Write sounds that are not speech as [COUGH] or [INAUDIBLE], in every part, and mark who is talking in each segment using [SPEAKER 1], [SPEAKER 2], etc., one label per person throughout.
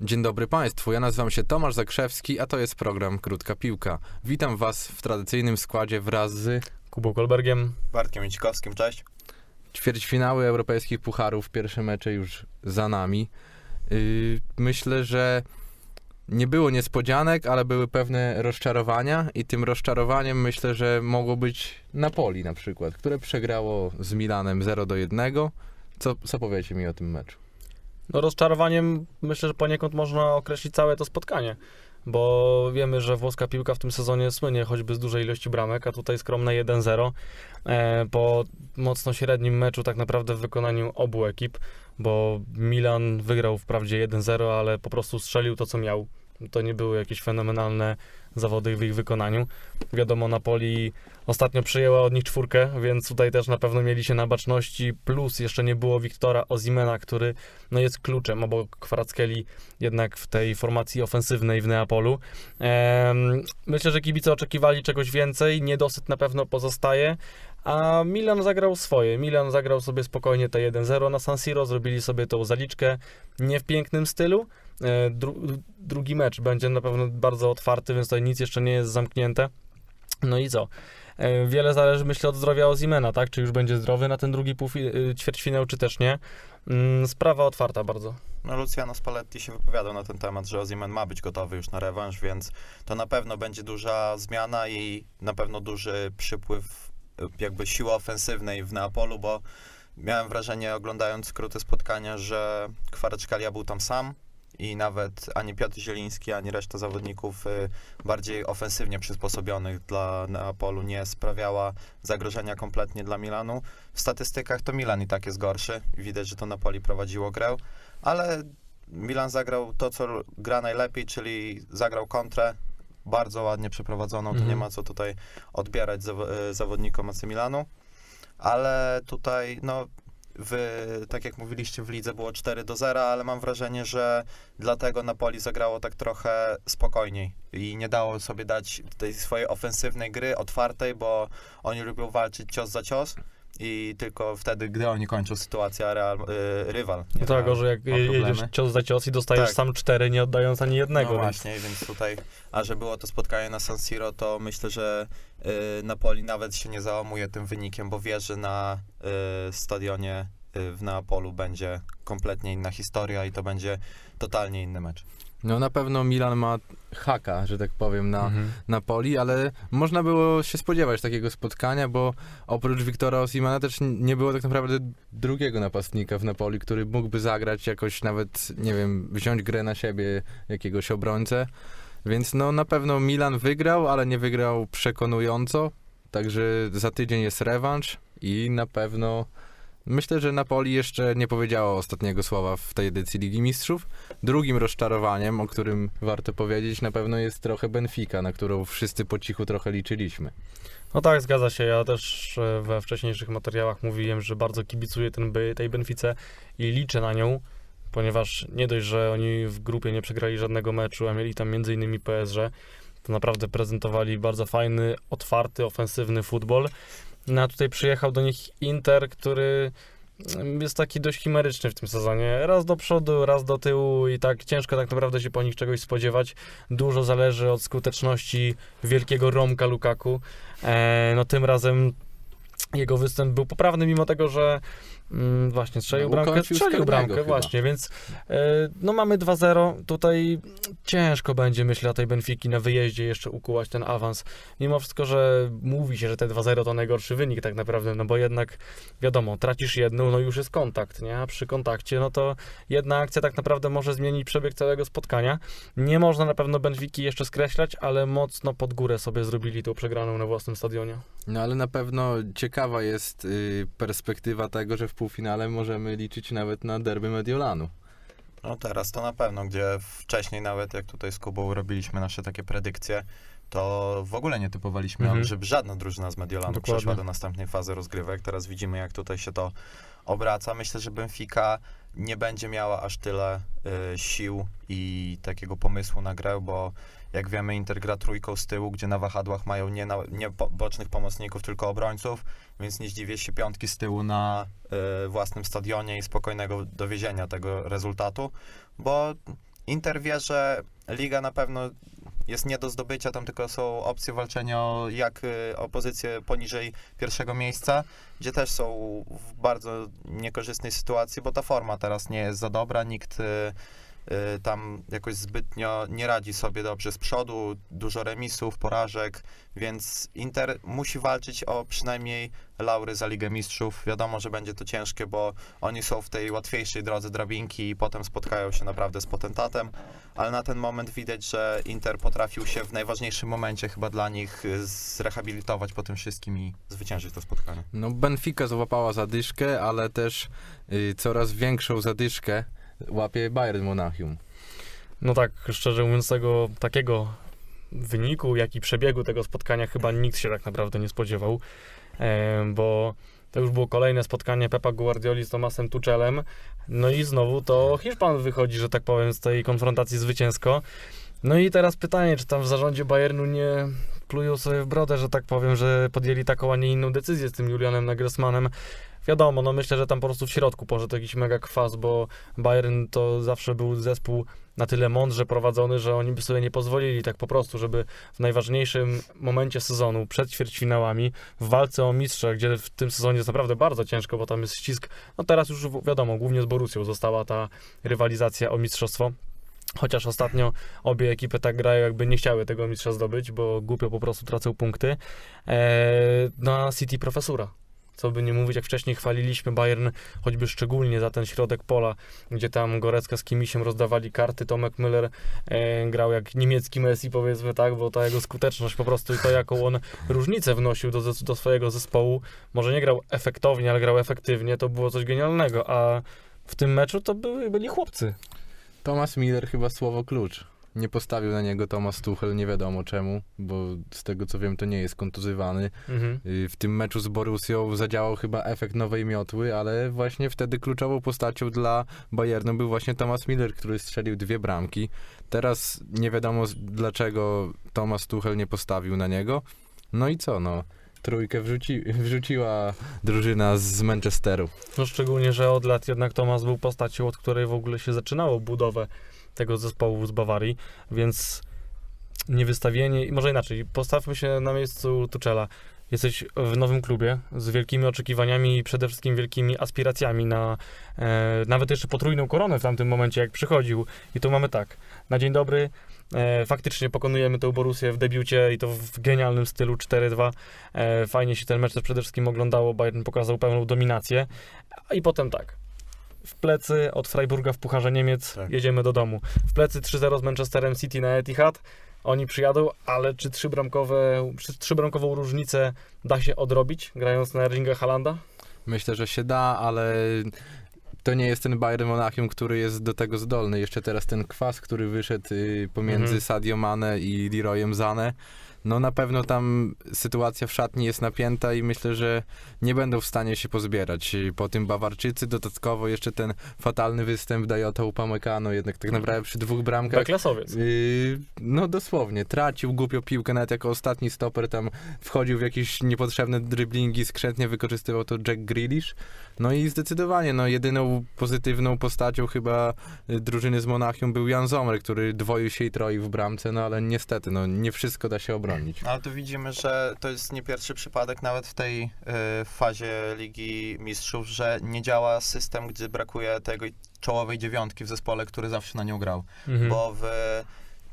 [SPEAKER 1] Dzień dobry Państwu, ja nazywam się Tomasz Zakrzewski, a to jest program Krótka Piłka. Witam Was w tradycyjnym składzie wraz z
[SPEAKER 2] Kubą Kolbergiem.
[SPEAKER 3] Bartkiem Micikowskim, cześć.
[SPEAKER 1] ćwierćfinały europejskich pucharów, pierwsze mecze już za nami. Yy, myślę, że nie było niespodzianek, ale były pewne rozczarowania i tym rozczarowaniem myślę, że mogło być Napoli na przykład, które przegrało z Milanem 0 do 1. Co, co powiecie mi o tym meczu?
[SPEAKER 2] No rozczarowaniem myślę, że poniekąd można określić całe to spotkanie, bo wiemy, że włoska piłka w tym sezonie słynie choćby z dużej ilości bramek, a tutaj skromne 1-0 e, po mocno średnim meczu tak naprawdę w wykonaniu obu ekip, bo Milan wygrał wprawdzie 1-0, ale po prostu strzelił to, co miał. To nie były jakieś fenomenalne zawody w ich wykonaniu. Wiadomo, Napoli ostatnio przyjęła od nich czwórkę, więc tutaj też na pewno mieli się na baczności, plus jeszcze nie było Wiktora Ozimena, który no jest kluczem obok Kwarackieli jednak w tej formacji ofensywnej w Neapolu. Em, myślę, że kibice oczekiwali czegoś więcej, niedosyt na pewno pozostaje, a Milan zagrał swoje. Milan zagrał sobie spokojnie te 1-0 na San Siro, zrobili sobie tą zaliczkę nie w pięknym stylu. E, Dru- drugi mecz będzie na pewno bardzo otwarty, więc tutaj nic jeszcze nie jest zamknięte. No i co? E, Wiele zależy, myślę, od zdrowia Ozimena, tak? Czy już będzie zdrowy na ten drugi y, ćwierćfinał, czy też nie. Mm, Sprawa otwarta bardzo.
[SPEAKER 3] No Luciano Spalletti się wypowiadał na ten temat, że Ozyman ma być gotowy już na rewanż, więc to na pewno będzie duża zmiana i na pewno duży przypływ jakby siły ofensywnej w Neapolu, bo miałem wrażenie oglądając skróty spotkania, że Kwareczkalia był tam sam i nawet ani Piotr Zieliński, ani reszta zawodników y, bardziej ofensywnie przysposobionych dla Neapolu nie sprawiała zagrożenia kompletnie dla Milanu. W statystykach to Milan i tak jest gorszy. Widać, że to Napoli prowadziło grę, ale Milan zagrał to, co gra najlepiej, czyli zagrał kontrę, bardzo ładnie przeprowadzoną, to
[SPEAKER 2] Mhm.
[SPEAKER 3] nie ma co tutaj odbierać zaw- e, zawodnikom AC Milanu, ale tutaj, no, wy, tak jak mówiliście, w lidze było 4 do 0, ale mam wrażenie, że dlatego Napoli zagrało tak trochę spokojniej i nie dało sobie dać tej swojej ofensywnej gry otwartej, bo oni lubią walczyć cios za cios i tylko wtedy, gdy oni kończą sytuację, real, y, rywal.
[SPEAKER 2] No tak, że jak jedziesz cios za cios i dostajesz
[SPEAKER 3] Tak.
[SPEAKER 2] sam cztery, nie oddając ani jednego.
[SPEAKER 3] No
[SPEAKER 2] więc-
[SPEAKER 3] właśnie, więc tutaj, a że było to spotkanie na San Siro, to myślę, że y, Napoli nawet się nie załamuje tym wynikiem, bo wie, że na y, stadionie y, w Neapolu będzie kompletnie inna historia i to będzie totalnie inny mecz.
[SPEAKER 1] No na pewno Milan ma haka, że tak powiem, na,
[SPEAKER 2] Mhm.
[SPEAKER 1] Napoli, ale można było się spodziewać takiego spotkania, bo oprócz Wiktora Osimana też nie było tak naprawdę drugiego napastnika w Napoli, który mógłby zagrać jakoś nawet, nie wiem, wziąć grę na siebie jakiegoś obrońcę. Więc no na pewno Milan wygrał, ale nie wygrał przekonująco. Także za tydzień jest rewanż i na pewno myślę, że Napoli jeszcze nie powiedziało ostatniego słowa w tej edycji Ligi Mistrzów. Drugim rozczarowaniem, o którym warto powiedzieć, na pewno jest trochę Benfica, na którą wszyscy po cichu trochę liczyliśmy.
[SPEAKER 2] No tak, zgadza się. Ja też e, we wcześniejszych materiałach mówiłem, że bardzo kibicuję ten, tej Benfice i liczę na nią, ponieważ nie dość, że oni w grupie nie przegrali żadnego meczu, a mieli tam m.in. PSG, to naprawdę prezentowali bardzo fajny, otwarty, ofensywny futbol. No a tutaj przyjechał do nich Inter, który mm, jest taki dość chimeryczny w tym sezonie. Raz do przodu, raz do tyłu i tak ciężko tak naprawdę się po nich czegoś spodziewać. Dużo zależy od skuteczności wielkiego Romka Lukaku. E, no tym razem jego występ był poprawny, mimo tego, że mm, właśnie strzelił
[SPEAKER 1] No,
[SPEAKER 2] bramkę, strzelił bramkę,
[SPEAKER 1] chyba.
[SPEAKER 2] właśnie, więc e, no mamy 2-0, tutaj ciężko będzie, myślę, tej Benfiki na wyjeździe jeszcze ukułać ten awans, mimo wszystko, że mówi się, że te 2-0 to najgorszy wynik tak naprawdę, no bo jednak wiadomo, tracisz jedną, no już jest kontakt, nie, a przy kontakcie, no to jedna akcja tak naprawdę może zmienić przebieg całego spotkania, nie można na pewno Benfiki jeszcze skreślać, ale mocno pod górę sobie zrobili tą przegraną na własnym stadionie.
[SPEAKER 1] No ale na pewno ciekawa jest y, perspektywa tego, że w półfinale możemy liczyć nawet na derby Mediolanu.
[SPEAKER 3] No teraz to na pewno, gdzie wcześniej nawet jak tutaj z Kubą robiliśmy nasze takie predykcje, to w ogóle nie typowaliśmy,
[SPEAKER 2] Mhm.
[SPEAKER 3] żeby żadna drużyna z Mediolanu
[SPEAKER 2] Dokładnie.
[SPEAKER 3] przeszła do następnej fazy rozgrywek. Teraz widzimy, jak tutaj się to obraca. Myślę, że Benfica nie będzie miała aż tyle y, sił i takiego pomysłu na grę, bo jak wiemy, Inter gra trójką z tyłu, gdzie na wahadłach mają nie, na, nie bocznych pomocników, tylko obrońców, więc nie zdziwię się piątki z tyłu na y, własnym stadionie i spokojnego dowiezienia tego rezultatu, bo Inter wie, że liga na pewno jest nie do zdobycia, tam tylko są opcje walczenia o, jak y, o pozycję poniżej pierwszego miejsca, gdzie też są w bardzo niekorzystnej sytuacji, bo ta forma teraz nie jest za dobra, nikt y, tam jakoś zbytnio nie radzi sobie dobrze z przodu, dużo remisów, porażek, więc Inter musi walczyć o przynajmniej laury za Ligę Mistrzów. Wiadomo, że będzie to ciężkie, bo oni są w tej łatwiejszej drodze drabinki i potem spotkają się naprawdę z potentatem, ale na ten moment widać, że Inter potrafił się w najważniejszym momencie chyba dla nich y, zrehabilitować po tym wszystkim i zwyciężyć to spotkanie.
[SPEAKER 1] No Benfica złapała zadyszkę, ale też y, coraz większą zadyszkę łapie Bayern Monachium.
[SPEAKER 2] No tak, szczerze mówiąc, tego takiego wyniku, jak i przebiegu tego spotkania chyba nikt się tak naprawdę nie spodziewał, bo to już było kolejne spotkanie Pepa Guardioli z Tomasem Tuchelem, no i znowu to Hiszpan wychodzi, że tak powiem, z tej konfrontacji zwycięsko. No i teraz pytanie, czy tam w zarządzie Bayernu nie plują sobie w brodę, że tak powiem, że podjęli taką, a nie inną decyzję z tym Julianem Nagelsmannem. Wiadomo, no myślę, że tam po prostu w środku poszedł jakiś mega kwas, bo Bayern to zawsze był zespół na tyle mądrze prowadzony, że oni by sobie nie pozwolili tak po prostu, żeby w najważniejszym momencie sezonu, przed ćwierćfinałami, w walce o mistrza, gdzie w tym sezonie jest naprawdę bardzo ciężko, bo tam jest ścisk, no teraz już wiadomo, głównie z Borussią została ta rywalizacja o mistrzostwo. Chociaż ostatnio obie ekipy tak grają, jakby nie chciały tego mistrza zdobyć, bo głupio po prostu tracą punkty. Eee, na City profesura. Co by nie mówić, jak wcześniej chwaliliśmy Bayern choćby szczególnie za ten środek pola, gdzie tam Gorecka z Kimisiem rozdawali karty, Tomek Müller e, grał jak niemiecki Messi powiedzmy tak, bo ta jego skuteczność po prostu i to jaką on różnicę wnosił do, do swojego zespołu, może nie grał efektownie, ale grał efektywnie, to było coś genialnego, a w tym meczu to były, byli chłopcy.
[SPEAKER 1] Thomas Miller chyba słowo klucz. Nie postawił na niego Thomas Tuchel, nie wiadomo czemu, bo z tego co wiem to nie jest kontuzywany.
[SPEAKER 2] Mhm.
[SPEAKER 1] W tym meczu z Borussią zadziałał chyba efekt nowej miotły, ale właśnie wtedy kluczową postacią dla Bayernu był właśnie Thomas Miller, który strzelił dwie bramki. Teraz nie wiadomo dlaczego Thomas Tuchel nie postawił na niego. No i co, no. Trójkę wrzuci, wrzuciła drużyna z Manchesteru.
[SPEAKER 2] No szczególnie, że od lat jednak Tomas był postacią, od której w ogóle się zaczynało budowę tego zespołu z Bawarii, więc niewystawienie, może inaczej, postawmy się na miejscu Tuchela. Jesteś w nowym klubie z wielkimi oczekiwaniami i przede wszystkim wielkimi aspiracjami na e, nawet jeszcze potrójną koronę w tamtym momencie, jak przychodził. I tu mamy tak, na dzień dobry, e, faktycznie pokonujemy tę Borussię w debiucie i to w genialnym stylu 4-2. E, fajnie się ten mecz też przede wszystkim oglądało, Bayern pokazał pełną dominację. I potem tak. W plecy od Freiburga w Pucharze Niemiec
[SPEAKER 3] Tak.
[SPEAKER 2] jedziemy do domu. W plecy 3-0 z Manchesterem City na Etihad. Oni przyjadą, ale czy trzybramkowe, czy trzybramkową różnicę da się odrobić, grając na Erlinga Halanda?
[SPEAKER 1] Myślę, że się da, ale to nie jest ten Bayern Monachium, który jest do tego zdolny. Jeszcze teraz ten kwas, który wyszedł y, pomiędzy
[SPEAKER 2] Mhm.
[SPEAKER 1] Sadio Mane i Leroyem Zane. No na pewno tam sytuacja w szatni jest napięta i myślę, że nie będą w stanie się pozbierać. Po tym Bawarczycy dodatkowo jeszcze ten fatalny występ Dajota Upamecano, jednak tak naprawdę przy dwóch bramkach
[SPEAKER 2] Beklasowiec.
[SPEAKER 1] Yy, no dosłownie, tracił głupio piłkę, nawet jako ostatni stoper tam wchodził w jakieś niepotrzebne driblingi, skrzętnie wykorzystywał to Jack Grealish. No i zdecydowanie, no jedyną pozytywną postacią chyba y, drużyny z Monachium był Jan Zomer, który dwoił się i troił w bramce, no ale niestety, no nie wszystko da się obronić.
[SPEAKER 3] Ale tu widzimy, że to jest nie pierwszy przypadek nawet w tej y, fazie Ligi Mistrzów, że nie działa system, gdzie brakuje tego czołowej dziewiątki w zespole, który zawsze na nią grał.
[SPEAKER 2] Mhm.
[SPEAKER 3] Bo w,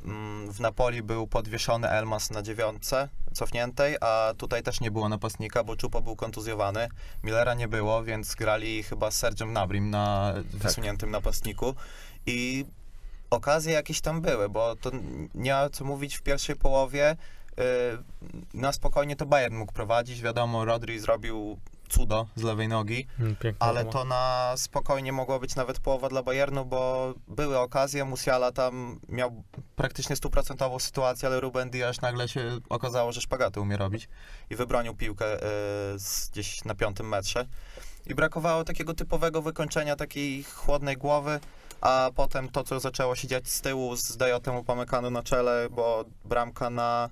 [SPEAKER 3] mm, w Napoli był podwieszony Elmas na dziewiątce cofniętej, a tutaj też nie było napastnika, bo Czupo był kontuzjowany, Millera nie było, więc grali chyba z Sergiem Nabrim na wysuniętym napastniku i okazje jakieś tam były, bo to nie ma co mówić w pierwszej połowie. Yy, na spokojnie to Bayern mógł prowadzić, wiadomo, Rodri zrobił cudo z lewej nogi,
[SPEAKER 2] Mm, Piękna
[SPEAKER 3] ale to na spokojnie mogła być nawet połowa dla Bayernu, bo były okazje, Musiala tam miał praktycznie stuprocentową sytuację, ale Ruben Dias nagle się okazało, że szpagaty umie robić i wybronił piłkę y, gdzieś na piątym metrze. I brakowało takiego typowego wykończenia, takiej chłodnej głowy, a potem to, co zaczęło się dziać z tyłu z Dajotem Upamecano na czele, bo bramka na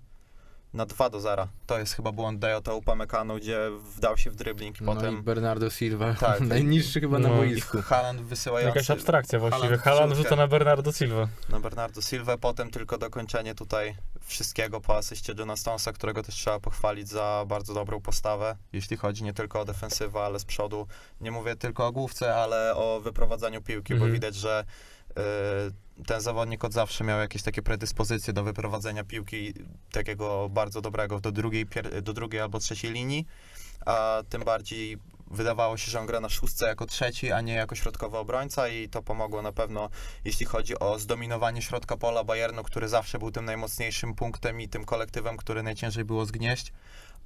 [SPEAKER 3] na 2 do 0. To jest chyba błąd Dejota Upamecano, gdzie wdał się w dribbling i
[SPEAKER 1] No
[SPEAKER 3] potem
[SPEAKER 1] i Bernardo Silva,
[SPEAKER 3] Tak.
[SPEAKER 1] najniższy chyba na
[SPEAKER 2] No.
[SPEAKER 3] i
[SPEAKER 1] boisku.
[SPEAKER 3] Haaland wysyłający
[SPEAKER 2] Jakaś abstrakcja właściwie.
[SPEAKER 3] Haaland
[SPEAKER 2] Haaland
[SPEAKER 3] wrzutkę.
[SPEAKER 2] rzuca na Bernardo Silva.
[SPEAKER 3] na Bernardo Silva, potem tylko dokończenie tutaj wszystkiego po asyście Johna Stonesa, którego też trzeba pochwalić za bardzo dobrą postawę, jeśli chodzi nie tylko o defensywę, ale z przodu. Nie mówię tylko o główce, ale o wyprowadzaniu piłki, bo
[SPEAKER 2] Mhm.
[SPEAKER 3] widać, że y, ten zawodnik od zawsze miał jakieś takie predyspozycje do wyprowadzenia piłki takiego bardzo dobrego do drugiej, do drugiej albo trzeciej linii, a tym bardziej wydawało się, że on gra na szóstce jako trzeci, a nie jako środkowy obrońca i to pomogło na pewno, jeśli chodzi o zdominowanie środka pola Bayernu, który zawsze był tym najmocniejszym punktem i tym kolektywem, który najciężej było zgnieść,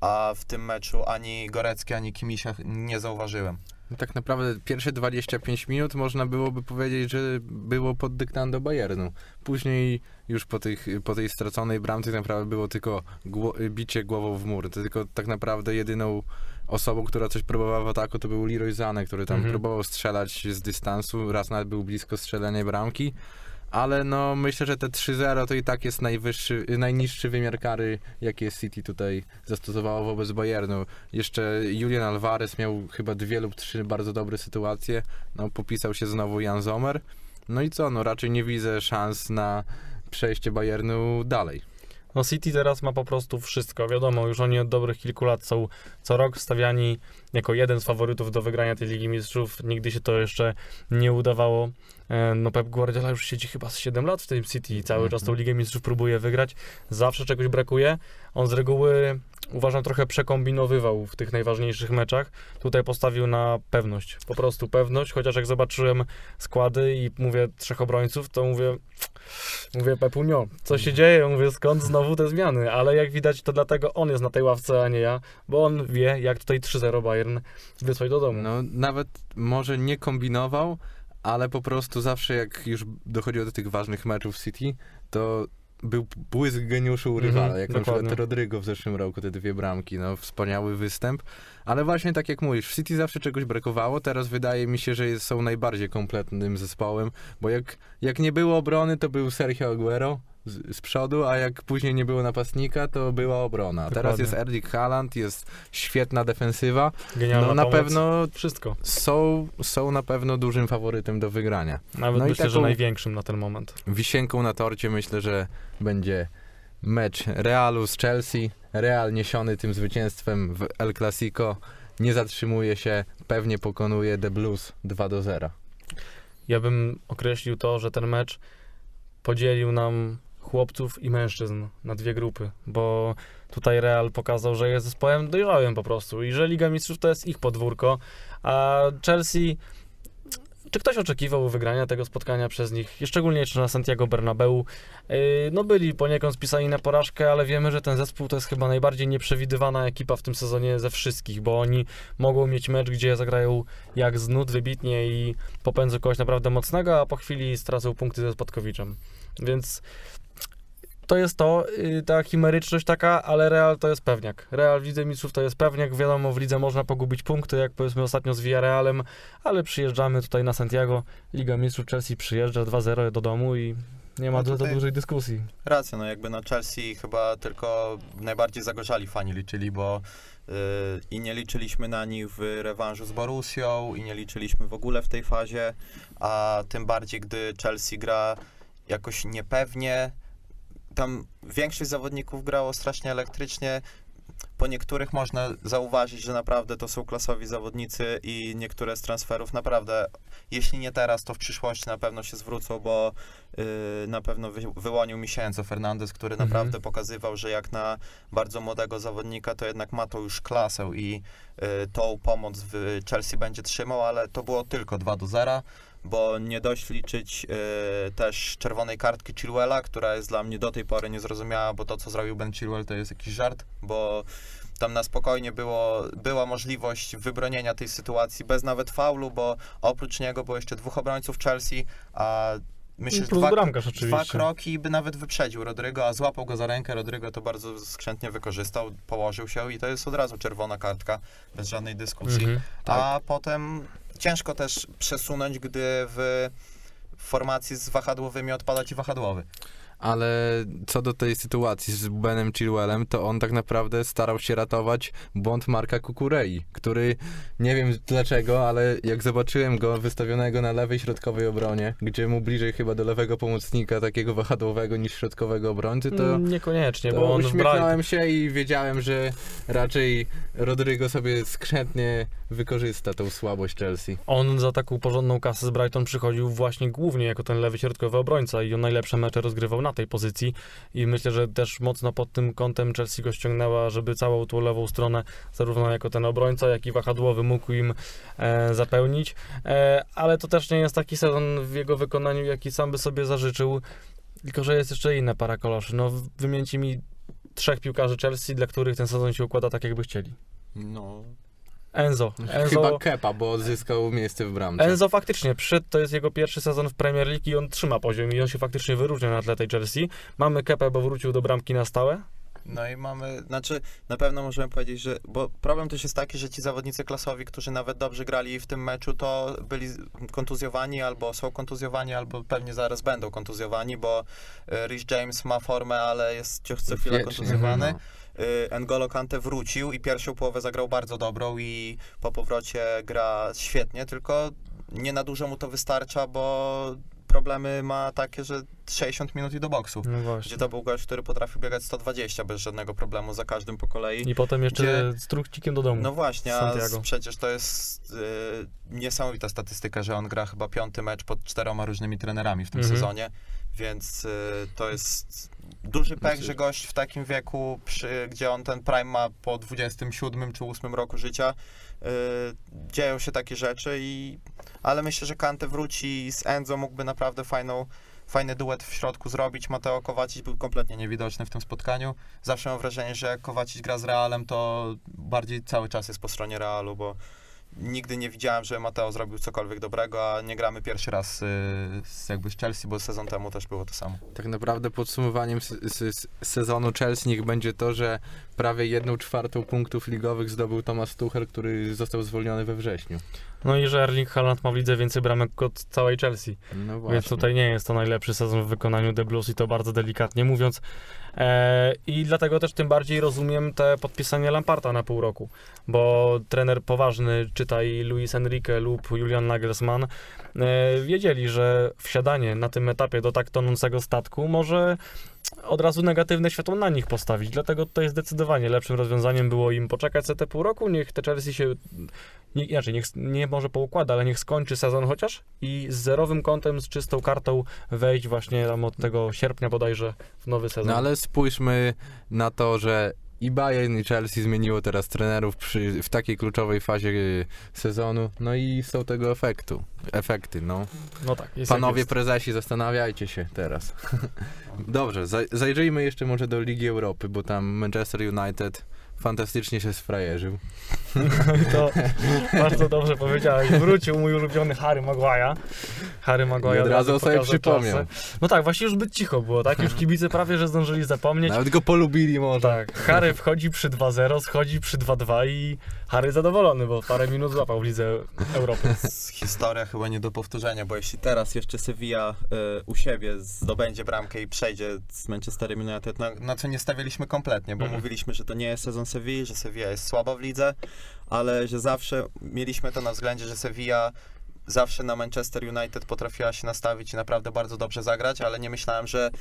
[SPEAKER 3] a w tym meczu ani Gorecki, ani Kimisia nie zauważyłem.
[SPEAKER 1] Tak naprawdę pierwsze 25 minut można byłoby powiedzieć, że było pod dyktando Bayernu. Później już po, tych, po tej straconej bramce tak naprawdę było tylko gło- bicie głową w mur. To tylko tak naprawdę jedyną osobą, która coś próbowała w ataku, to był Leroy Zane, który tam
[SPEAKER 2] Mhm.
[SPEAKER 1] próbował strzelać z dystansu, raz nawet był blisko strzelenia bramki. Ale no myślę, że te 3-0 to i tak jest najwyższy, najniższy wymiar kary, jakie City tutaj zastosowało wobec Bayernu. Jeszcze Julian Alvarez miał chyba dwie lub trzy bardzo dobre sytuacje. No, popisał się znowu Jan Zomer. No i co, no raczej nie widzę szans na przejście Bayernu dalej.
[SPEAKER 2] No City teraz ma po prostu wszystko. Wiadomo, już oni od dobrych kilku lat są co rok stawiani jako jeden z faworytów do wygrania tej Ligi Mistrzów. Nigdy się to jeszcze nie udawało. E, No Pep Guardiola już siedzi chyba z 7 lat w tym City i cały czas tą
[SPEAKER 1] Mhm.
[SPEAKER 2] Ligę Mistrzów próbuje wygrać. Zawsze czegoś brakuje. On z reguły uważam trochę przekombinowywał w tych najważniejszych meczach. Tutaj postawił na pewność. Po prostu pewność, chociaż jak zobaczyłem składy i mówię trzech obrońców, to mówię Mówię, Pepunio, co się dzieje? Mówię, skąd znowu te zmiany? Ale jak widać, to dlatego on jest na tej ławce, a nie ja, bo on wie, jak tutaj 3-0 Bayern wysłać do domu.
[SPEAKER 1] No nawet może nie kombinował, ale po prostu zawsze jak już dochodziło do tych ważnych meczów City, to był błysk geniuszu u
[SPEAKER 2] Mhm,
[SPEAKER 1] rywala, jak na
[SPEAKER 2] dokładnie.
[SPEAKER 1] przykład Rodrygo w zeszłym roku, te dwie bramki, no wspaniały występ, ale właśnie tak jak mówisz, w City zawsze czegoś brakowało, teraz wydaje mi się, że jest, są najbardziej kompletnym zespołem, bo jak, jak nie było obrony, to był Sergio Aguero z, z przodu, a jak później nie było napastnika, to była obrona. A Teraz
[SPEAKER 2] Dokładnie.
[SPEAKER 1] jest Erling Haaland, jest świetna defensywa,
[SPEAKER 2] Genialna
[SPEAKER 1] no na
[SPEAKER 2] pomoc.
[SPEAKER 1] pewno
[SPEAKER 2] Wszystko.
[SPEAKER 1] są, są na pewno dużym faworytem do wygrania.
[SPEAKER 2] Nawet
[SPEAKER 1] No
[SPEAKER 2] myślę, że największym na ten moment.
[SPEAKER 1] Wisienką na torcie myślę, że będzie mecz Realu z Chelsea. Real niesiony tym zwycięstwem w El Clasico nie zatrzymuje się, pewnie pokonuje The Blues 2 do 0.
[SPEAKER 2] Ja bym określił to, że ten mecz podzielił nam chłopców i mężczyzn na dwie grupy, bo tutaj Real pokazał, że jest zespołem dojrzałym po prostu i że Liga Mistrzów to jest ich podwórko, a Chelsea czy ktoś oczekiwał wygrania tego spotkania przez nich, szczególnie jeszcze na Santiago Bernabeu? Yy, No byli poniekąd spisani na porażkę, ale wiemy, że ten zespół to jest chyba najbardziej nieprzewidywana ekipa w tym sezonie ze wszystkich, bo oni mogą mieć mecz, gdzie zagrają jak z nut wybitnie i popędzą kogoś naprawdę mocnego, a po chwili stracą punkty ze Spadkowiczem. Więc to jest to, yy, ta chimeryczność taka, ale Real to jest pewniak. Real w Lidze Mistrzów to jest pewniak. Wiadomo, w lidze można pogubić punkty, jak powiedzmy ostatnio z Villarrealem, ale przyjeżdżamy tutaj na Santiago. Liga Mistrzów Chelsea przyjeżdża 2-0 do domu i nie ma
[SPEAKER 3] No tutaj-
[SPEAKER 2] dużej dyskusji.
[SPEAKER 3] Racja, no jakby na Chelsea chyba tylko najbardziej zagorzali fani liczyli, bo yy, i nie liczyliśmy na nich w rewanżu z Borussią i nie liczyliśmy w ogóle w tej fazie, a tym bardziej, gdy Chelsea gra jakoś niepewnie, tam większość zawodników grało strasznie elektrycznie, po niektórych można zauważyć, że naprawdę to są klasowi zawodnicy i niektóre z transferów naprawdę, jeśli nie teraz, to w przyszłości na pewno się zwrócą, bo yy, na pewno wy, wyłonił mi się Enzo Fernandez, który
[SPEAKER 2] Mhm.
[SPEAKER 3] naprawdę pokazywał, że jak na bardzo młodego zawodnika, to jednak ma to już klasę i yy, tą pomoc w Chelsea będzie trzymał, ale to było tylko 2 do 0 bo nie dość liczyć yy, też czerwonej kartki Chilwella, która jest dla mnie do tej pory niezrozumiała, bo to, co zrobił Ben Chilwell, to jest jakiś żart, bo tam na spokojnie było, była możliwość wybronienia tej sytuacji bez nawet faulu, bo oprócz niego było jeszcze dwóch obrońców Chelsea, a myślę, że dwa, dwa kroki by nawet wyprzedził Rodrygo, a złapał go za rękę, Rodrygo to bardzo skrzętnie wykorzystał, położył się i to jest od razu czerwona kartka, bez żadnej dyskusji.
[SPEAKER 2] Mhm.
[SPEAKER 3] A potem ciężko też przesunąć, gdy w formacji z wahadłowymi odpada ci wahadłowy.
[SPEAKER 1] Ale co do tej sytuacji z Benem Chilwellem, to on tak naprawdę starał się ratować błąd Marka Kukurei, który nie wiem dlaczego, ale jak zobaczyłem go wystawionego na lewej środkowej obronie, gdzie mu bliżej chyba do lewego pomocnika, takiego wahadłowego niż środkowego obrońcy, to,
[SPEAKER 2] Mm, Niekoniecznie,
[SPEAKER 1] to
[SPEAKER 2] bo on
[SPEAKER 1] uśmiechnąłem się i wiedziałem, że raczej Rodrygo sobie skrzętnie wykorzysta tą słabość Chelsea.
[SPEAKER 2] on za taką porządną kasę z Brighton przychodził właśnie głównie jako ten lewy środkowy obrońca i on najlepsze mecze rozgrywał na tej pozycji i myślę, że też mocno pod tym kątem Chelsea go ściągnęła, żeby całą tą lewą stronę zarówno jako ten obrońca, jak i wahadłowy mógł im e, zapełnić, e, ale to też nie jest taki sezon w jego wykonaniu, jaki sam by sobie zażyczył, tylko że jest jeszcze inna para koloszy. No wymieńcie mi trzech piłkarzy Chelsea, dla których ten sezon się układa tak, jakby chcieli.
[SPEAKER 3] No,
[SPEAKER 2] Enzo. Enzo
[SPEAKER 1] Chyba Kepa, bo odzyskał miejsce w bramce.
[SPEAKER 2] Enzo faktycznie przyszedł, to jest jego pierwszy sezon w Premier League i on trzyma poziom i on się faktycznie wyróżnia na tle tej Chelsea. Mamy Kepę, bo wrócił do bramki na stałe.
[SPEAKER 3] No i mamy, znaczy na pewno możemy powiedzieć, że, bo problem też jest taki, że ci zawodnicy klasowi, którzy nawet dobrze grali w tym meczu, to byli kontuzjowani albo są kontuzjowani, albo pewnie zaraz będą kontuzjowani, bo e, Rhys James ma formę, ale jest co co chwilę kontuzjowany.
[SPEAKER 1] no.
[SPEAKER 3] Y, N'Golo Kante wrócił i pierwszą połowę zagrał bardzo dobrą i po powrocie gra świetnie, tylko nie na dużo mu to wystarcza, bo problemy ma takie, że 60 minut i do boksu.
[SPEAKER 2] No
[SPEAKER 3] Gdzie to był gość, który potrafił biegać 120 bez żadnego problemu za każdym po kolei.
[SPEAKER 2] I potem jeszcze
[SPEAKER 3] Gdzie-
[SPEAKER 2] z truchcikiem do domu.
[SPEAKER 3] No właśnie, a przecież to jest y, niesamowita statystyka, że on gra chyba piąty mecz pod czteroma różnymi trenerami w tym
[SPEAKER 2] Mhm.
[SPEAKER 3] sezonie, więc y, to jest duży pech,
[SPEAKER 1] Znaczy-
[SPEAKER 3] że gość w takim wieku, przy, gdzie on ten prime ma po 27 czy 8 roku życia, y, dzieją się takie rzeczy i ale myślę, że Kante wróci z Enzo mógłby naprawdę fajną fajny duet w środku zrobić. Mateo Kowacic był kompletnie niewidoczny w tym spotkaniu. Zawsze mam wrażenie, że jak Kowacic gra z Realem, to bardziej cały czas jest po stronie Realu, bo nigdy nie widziałem, że Mateo zrobił cokolwiek dobrego, a nie gramy pierwszy raz y, z, jakby z Chelsea, bo sezon temu też było to samo.
[SPEAKER 1] Tak naprawdę podsumowaniem sezonu Chelsea niech będzie to, że prawie jedną czwartą punktów ligowych zdobył Thomas Tuchel, który został zwolniony we wrześniu.
[SPEAKER 2] No i że Erling Haaland ma w lidze więcej bramek od całej Chelsea.
[SPEAKER 1] No właśnie.
[SPEAKER 2] Więc tutaj nie jest to najlepszy sezon w wykonaniu The Blues i to bardzo delikatnie mówiąc. E, I dlatego też tym bardziej rozumiem te podpisanie Lamparta na pół roku, bo trener poważny, czytaj Luis Enrique lub Julian Nagelsmann, e, wiedzieli, że wsiadanie na tym etapie do tak tonącego statku może od razu negatywne światło na nich postawić. Dlatego jest zdecydowanie lepszym rozwiązaniem było im poczekać za te pół roku, niech te Chelsea się, nie, inaczej, niech nie może poukłada, ale niech skończy sezon chociaż i z zerowym kątem, z czystą kartą wejść właśnie tam od tego sierpnia bodajże w nowy sezon.
[SPEAKER 1] No ale spójrzmy na to, że i Bayern i Chelsea zmieniło teraz trenerów przy, w takiej kluczowej fazie y, sezonu, no i są tego efektu, efekty, no.
[SPEAKER 2] no tak, jest
[SPEAKER 1] Panowie
[SPEAKER 2] jest.
[SPEAKER 1] prezesi, zastanawiajcie się teraz. [LAUGHS] Dobrze, zaj- zajrzyjmy jeszcze może do Ligi Europy, bo tam Manchester United fantastycznie się sfrajerzył. [LAUGHS]
[SPEAKER 2] To bardzo dobrze powiedziałeś. Wrócił mój ulubiony Harry Maguire. Harry Maguire
[SPEAKER 1] I od razu sobie przypomniał.
[SPEAKER 2] klasę. No tak, właśnie już zbyt cicho było, tak? Już kibice prawie, że zdążyli zapomnieć.
[SPEAKER 1] Nawet go polubili może.
[SPEAKER 2] Tak, Harry wchodzi przy 2-0, schodzi przy 2-2 i Harry zadowolony, bo parę minut złapał w Lidze Europy.
[SPEAKER 3] Historia chyba nie do powtórzenia, bo jeśli teraz jeszcze Sevilla y, u siebie zdobędzie bramkę i przejdzie z Manchesterem United, na, na co nie stawialiśmy kompletnie, bo
[SPEAKER 2] Mhm.
[SPEAKER 3] mówiliśmy, że to nie jest sezon Sevilli, że Sevilla jest słaba w lidze, ale że zawsze mieliśmy to na względzie, że Sevilla zawsze na Manchester United potrafiła się nastawić i naprawdę bardzo dobrze zagrać, ale nie myślałem, że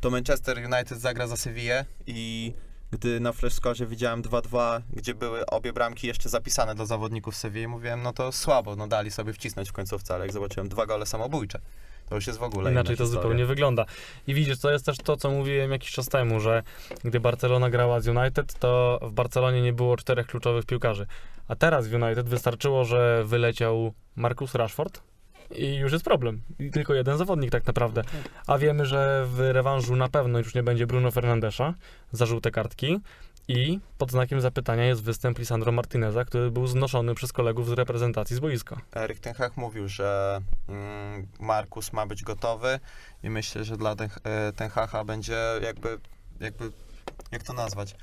[SPEAKER 3] to Manchester United zagra za Sevillę i gdy na flashscorze widziałem 2-2, gdzie były obie bramki jeszcze zapisane dla zawodników Sevilli, mówiłem, no to słabo, no dali sobie wcisnąć w końcówce, ale jak zobaczyłem dwa gole samobójcze, to już jest w ogóle
[SPEAKER 2] Inaczej to
[SPEAKER 3] historia.
[SPEAKER 2] zupełnie wygląda. I widzisz, to jest też to, co mówiłem jakiś czas temu, że gdy Barcelona grała z United, to w Barcelonie nie było czterech kluczowych piłkarzy. A teraz w United wystarczyło, że wyleciał Marcus Rashford i już jest problem. I tylko jeden zawodnik tak naprawdę. A wiemy, że w rewanżu na pewno już nie będzie Bruno Fernandesza za żółte kartki. I pod znakiem zapytania jest występ Lisandro Martineza, który był znoszony przez kolegów z reprezentacji z boiska.
[SPEAKER 3] Erik Ten Hag mówił, że mm, Markus ma być gotowy i myślę, że dla Ten, e, Ten Haga będzie jakby, jakby, jak to nazwać,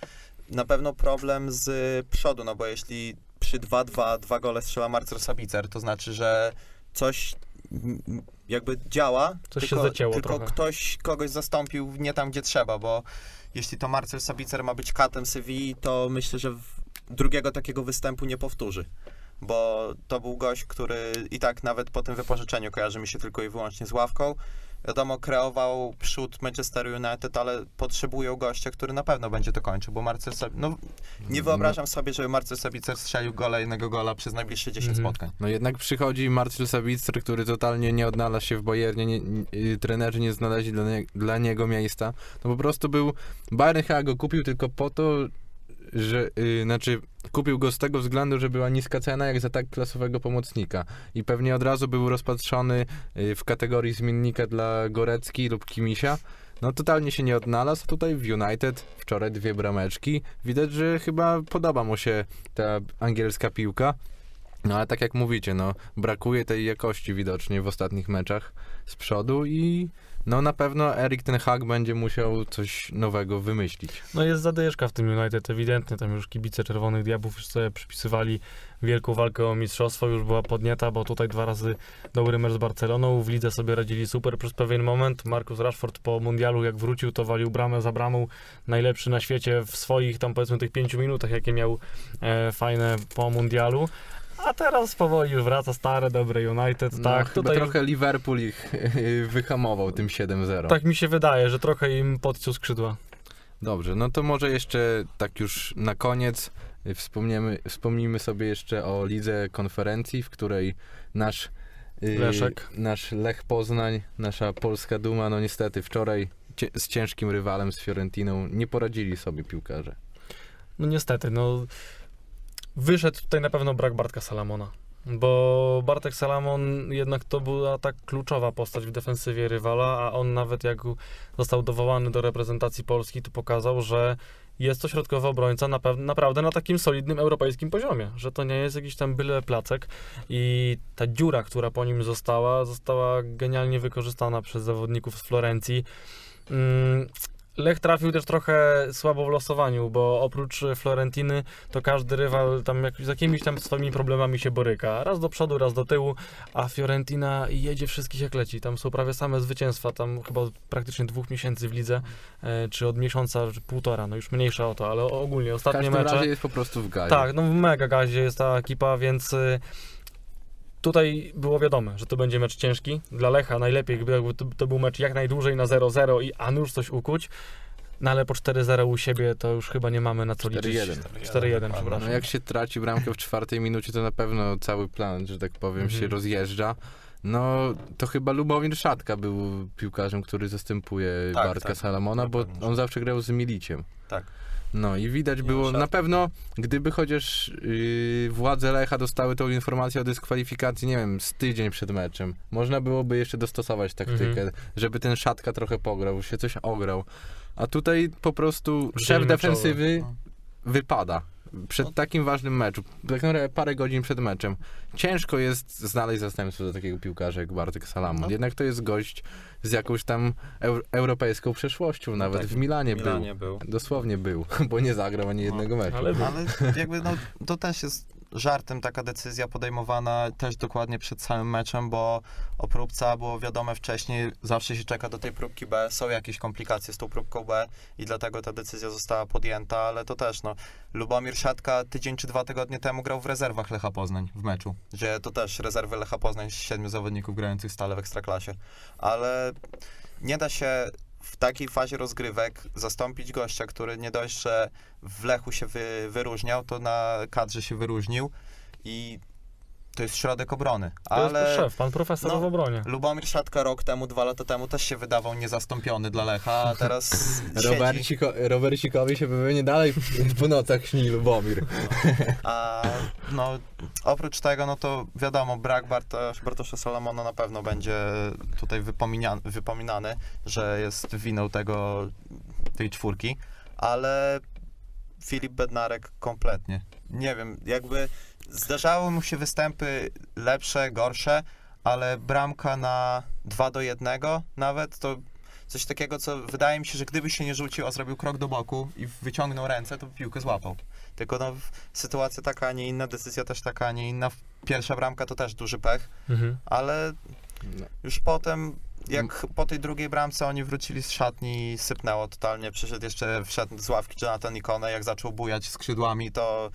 [SPEAKER 3] na pewno problem z przodu, no bo jeśli przy 2-2 dwa gole strzela Marcel Sabicer, to znaczy, że coś m, m, jakby działa,
[SPEAKER 2] Coś się
[SPEAKER 3] tylko,
[SPEAKER 2] zacięło
[SPEAKER 3] tylko
[SPEAKER 2] trochę.
[SPEAKER 3] ktoś kogoś zastąpił nie tam, gdzie trzeba, bo jeśli to Marcel Sabicer ma być katem Sewilli, to myślę, że drugiego takiego występu nie powtórzy. Bo to był gość, który i tak nawet po tym wypożyczeniu kojarzy mi się tylko i wyłącznie z ławką. Wiadomo, kreował przód Manchester United, ale potrzebują gościa, który na pewno będzie to kończył, bo Marcel Sab... no, nie wyobrażam sobie, żeby Marcel Sabicer strzelił gola jednego gola przez najbliższe 10
[SPEAKER 2] Mhm.
[SPEAKER 3] spotkań.
[SPEAKER 1] No jednak przychodzi Marcel Sabitzer, który totalnie nie odnalazł się w Bayernie, nie, nie, y, trenerzy nie znaleźli dla, nie, dla niego miejsca. No po prostu był, Bayern go kupił tylko po to, że, y, znaczy kupił go z tego względu, że była niska cena jak za tak klasowego pomocnika i pewnie od razu był rozpatrzony y, w kategorii zmiennika dla Gorecki lub Kimisia. No totalnie się nie odnalazł, tutaj w United wczoraj dwie brameczki. Widać, że chyba podoba mu się ta angielska piłka. No ale tak jak mówicie, no brakuje tej jakości widocznie w ostatnich meczach z przodu i no na pewno Erik ten Hag będzie musiał coś nowego wymyślić.
[SPEAKER 2] No jest zadyszka w tym United, ewidentnie. Tam już kibice Czerwonych Diabłów już sobie przypisywali wielką walkę o mistrzostwo, już była podnieta, bo tutaj dwa razy dobry mecz z Barceloną, w lidze sobie radzili super przez pewien moment. Marcus Rashford po mundialu jak wrócił, to walił bramę za bramą, najlepszy na świecie w swoich tam powiedzmy tych pięciu minutach, jakie miał e, fajne po mundialu. A teraz powoli już wraca stare, dobre United,
[SPEAKER 1] No,
[SPEAKER 2] tak.
[SPEAKER 1] chyba
[SPEAKER 2] Tutaj
[SPEAKER 1] trochę Liverpool ich [LAUGHS] wyhamował tym 7-0.
[SPEAKER 2] tak mi się wydaje, że trochę im podciął skrzydła.
[SPEAKER 1] Dobrze, no to może jeszcze tak już na koniec y, wspomniemy, wspomnijmy sobie jeszcze o lidze konferencji, w której nasz y,
[SPEAKER 2] Leszek.
[SPEAKER 1] nasz Lech Poznań, nasza polska duma, no niestety wczoraj cie, z ciężkim rywalem, z Fiorentiną, nie poradzili sobie piłkarze.
[SPEAKER 2] No niestety, no wyszedł tutaj na pewno brak Bartka Salamona. Bo Bartek Salamon jednak to była tak kluczowa postać w defensywie rywala, a on nawet jak został dowołany do reprezentacji Polski, to pokazał, że jest to środkowy obrońca na naprawdę na takim solidnym europejskim poziomie, że to nie jest jakiś tam byle placek i ta dziura, która po nim została, została genialnie wykorzystana przez zawodników z Florencji. Mm, Lech trafił też trochę słabo w losowaniu, bo oprócz Florentiny to każdy rywal tam jak, z jakimiś tam swoimi problemami się boryka. Raz do przodu, raz do tyłu, a Fiorentina jedzie wszystkich jak leci. Tam są prawie same zwycięstwa, tam chyba od praktycznie dwóch miesięcy w lidze, e, czy od miesiąca, czy półtora, no już mniejsza o to, ale ogólnie
[SPEAKER 1] W
[SPEAKER 2] ostatnie
[SPEAKER 1] każdym
[SPEAKER 2] mecze...
[SPEAKER 1] razie jest po prostu w gazie.
[SPEAKER 2] Tak, no w mega gazie jest ta ekipa, więc y, tutaj było wiadome, że to będzie mecz ciężki. Dla Lecha najlepiej, gdyby to, był mecz jak najdłużej na 0-0 i a nuż coś ukuć. No ale po 4-0 u siebie to już chyba nie mamy na co liczyć.
[SPEAKER 1] 4-1.
[SPEAKER 2] 4-1, przepraszam.
[SPEAKER 1] No jak się traci bramkę w czwartej minucie, to na pewno cały plan, że tak powiem,
[SPEAKER 2] Mhm.
[SPEAKER 1] się rozjeżdża. No, to chyba Lubomir Szatka był piłkarzem, który zastępuje
[SPEAKER 3] Tak,
[SPEAKER 1] Bartka
[SPEAKER 3] tak,
[SPEAKER 1] Salamona,
[SPEAKER 3] na
[SPEAKER 1] bo on zawsze grał z Miliciem.
[SPEAKER 3] Tak.
[SPEAKER 1] No i widać było, na pewno, gdyby chociaż yy, władze Lecha dostały tą informację o dyskwalifikacji, nie wiem, z tydzień przed meczem, można byłoby jeszcze dostosować taktykę,
[SPEAKER 2] Mhm.
[SPEAKER 1] żeby ten Szatka trochę pograł, się coś ograł. A tutaj po prostu szef defensywy
[SPEAKER 3] No.
[SPEAKER 1] wypada przed
[SPEAKER 3] No.
[SPEAKER 1] takim ważnym meczu, tak naprawdę parę godzin przed meczem. Ciężko jest znaleźć zastępstwo do takiego piłkarza jak Bartek Salamon.
[SPEAKER 3] No.
[SPEAKER 1] Jednak to jest gość z jakąś tam eu- europejską przeszłością, nawet
[SPEAKER 3] tak,
[SPEAKER 1] w Milanie,
[SPEAKER 3] W Milanie był.
[SPEAKER 1] był. Dosłownie był, bo nie zagrał ani jednego meczu.
[SPEAKER 2] Ale
[SPEAKER 3] Ale jakby no, to też jest żartem taka decyzja podejmowana też dokładnie przed samym meczem, bo o próbce było wiadome wcześniej, zawsze się czeka do tej próbki B, są jakieś komplikacje z tą próbką B i dlatego ta decyzja została podjęta, ale to też no, Lubomir Siatka tydzień czy dwa tygodnie temu grał w rezerwach Lecha Poznań w meczu, gdzie to też rezerwy Lecha Poznań, siedmiu zawodników grających stale w Ekstraklasie, ale nie da się w takiej fazie rozgrywek zastąpić gościa, który nie dość, że w Lechu się wy, wyróżniał, to na kadrze się wyróżnił i to jest środek obrony.
[SPEAKER 2] to jest
[SPEAKER 3] Ale
[SPEAKER 2] szef, pan profesor
[SPEAKER 3] no,
[SPEAKER 2] w obronie.
[SPEAKER 3] Lubomir Szatka rok temu, dwa lata temu też się wydawał niezastąpiony dla Lecha, a teraz. [LAUGHS]
[SPEAKER 1] Roberciko, Robercikowi się pewnie dalej po nocach śni Lubomir.
[SPEAKER 3] A no, oprócz tego, no to wiadomo, brak Bartosz, Bartosza Salomona na pewno będzie tutaj wypominany, wypominany, że jest winą tego, tej czwórki, ale Filip Bednarek kompletnie. Nie wiem, jakby zdarzały mu się występy lepsze, gorsze, ale bramka na 2 do 1 nawet to coś takiego, co wydaje mi się, że gdyby się nie rzucił, a zrobił krok do boku i wyciągnął ręce, to by piłkę złapał. Tylko no, sytuacja taka, a nie inna, decyzja też taka, a nie inna. Pierwsza bramka to też duży pech,
[SPEAKER 2] Mhm.
[SPEAKER 3] ale
[SPEAKER 1] No.
[SPEAKER 3] Już potem, jak po tej drugiej bramce oni wrócili z szatni, sypnęło totalnie. Przyszedł jeszcze, wszedł z ławki Jonathan Ikone, jak zaczął bujać skrzydłami, to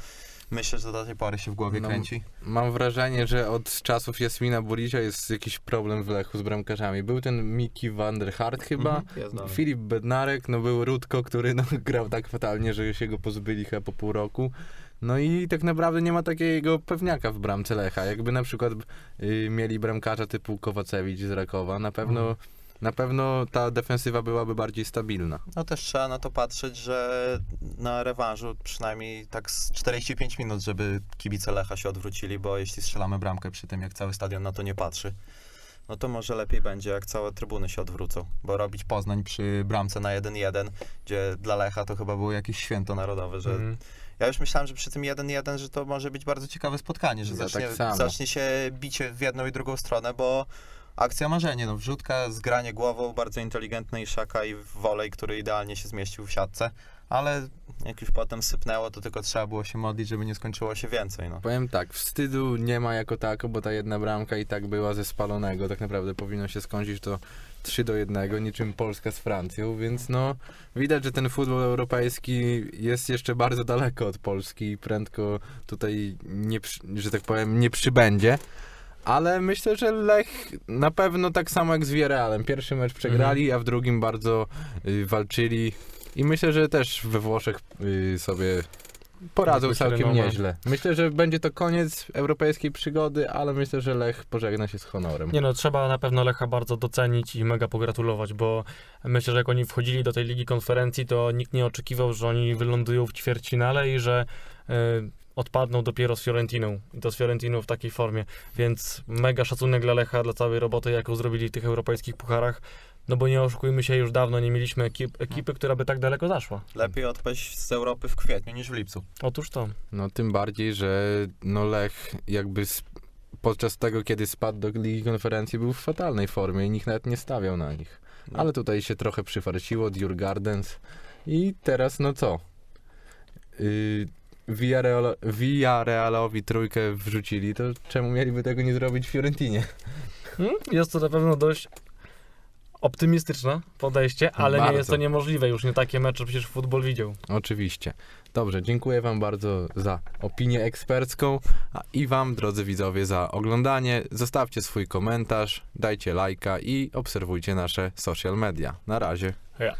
[SPEAKER 3] myślę, że do tej pory się w głowie
[SPEAKER 1] No,
[SPEAKER 3] kręci.
[SPEAKER 1] Mam wrażenie, że od czasów Jasmina Buricia jest jakiś problem w Lechu z bramkarzami. Był ten Miki van der Hart chyba,
[SPEAKER 3] Mhm, jest dalej.
[SPEAKER 1] Filip Bednarek, no był Rutko, który no, [LAUGHS] grał tak fatalnie, że się go pozbyli chyba po pół roku. No i tak naprawdę nie ma takiego pewniaka w bramce Lecha. Jakby na przykład y, mieli bramkarza typu Kowacewicz z Rakowa, na pewno,
[SPEAKER 2] Mhm.
[SPEAKER 1] Na pewno ta defensywa byłaby bardziej stabilna.
[SPEAKER 3] No też trzeba na to patrzeć, że na rewanżu przynajmniej tak z 45 minut, żeby kibice Lecha się odwrócili, bo jeśli strzelamy bramkę przy tym, jak cały stadion na to nie patrzy, no to może lepiej będzie, jak całe trybuny się odwrócą, bo robić Poznań przy bramce na 1-1, gdzie dla Lecha to chyba było jakieś święto narodowe, że
[SPEAKER 2] Mhm.
[SPEAKER 3] ja już myślałem, że przy tym 1-1, że to może być bardzo ciekawe spotkanie, że
[SPEAKER 1] Ja
[SPEAKER 3] zacznie,
[SPEAKER 1] tak
[SPEAKER 3] zacznie się bicie w jedną i drugą stronę, bo akcja marzenie, no wrzutka, zgranie głową, bardzo inteligentny Szaka i wolej, który idealnie się zmieścił w siatce, ale jak już potem sypnęło, to tylko trzeba było się modlić, żeby nie skończyło się więcej, no.
[SPEAKER 1] Powiem tak, wstydu nie ma jako tako, bo ta jedna bramka i tak była ze spalonego. Tak naprawdę powinno się skończyć to 3 do 1, niczym Polska z Francją, więc no widać, że ten futbol europejski jest jeszcze bardzo daleko od Polski i prędko tutaj nie, że tak powiem, nie przybędzie. Ale myślę, że Lech na pewno tak samo jak z Villarrealem. Pierwszy mecz przegrali, a w drugim bardzo y, walczyli. I myślę, że też we Włoszech y, sobie poradzą
[SPEAKER 2] Jakby
[SPEAKER 1] całkiem nieźle. Myślę, że będzie to koniec europejskiej przygody, ale myślę, że Lech pożegna się z honorem.
[SPEAKER 2] Nie no, trzeba na pewno Lecha bardzo docenić i mega pogratulować, bo myślę, że jak oni wchodzili do tej Ligi Konferencji, to nikt nie oczekiwał, że oni wylądują w ćwierćfinale i że y, odpadną dopiero z Fiorentiną. I to z Fiorentiną w takiej formie. Więc mega szacunek dla Lecha, dla całej roboty, jaką zrobili w tych europejskich pucharach. No bo nie oszukujmy się, już dawno nie mieliśmy ekip, ekipy, która by tak daleko zaszła.
[SPEAKER 3] Lepiej odpaść z Europy w kwietniu niż w lipcu.
[SPEAKER 2] Otóż to.
[SPEAKER 1] No tym bardziej, że no Lech jakby podczas tego, kiedy spadł do Ligi Konferencji był w fatalnej formie i nikt nawet nie stawiał na nich.
[SPEAKER 3] No.
[SPEAKER 1] Ale tutaj się trochę przyfarciło, Dure Gardens i teraz no co? Yy, Villarreal, Villarrealowi trójkę wrzucili, to czemu mieliby tego nie zrobić w Fiorentinie?
[SPEAKER 2] Hmm? Jest to na pewno dość optymistyczne podejście, ale nie
[SPEAKER 1] Bardzo.
[SPEAKER 2] jest to niemożliwe. Już nie takie mecze przecież futbol widział.
[SPEAKER 1] Oczywiście. Dobrze, dziękuję Wam bardzo za opinię ekspercką i Wam, drodzy widzowie, za oglądanie. Zostawcie swój komentarz, dajcie lajka i obserwujcie nasze social media. Na razie.
[SPEAKER 2] Ja.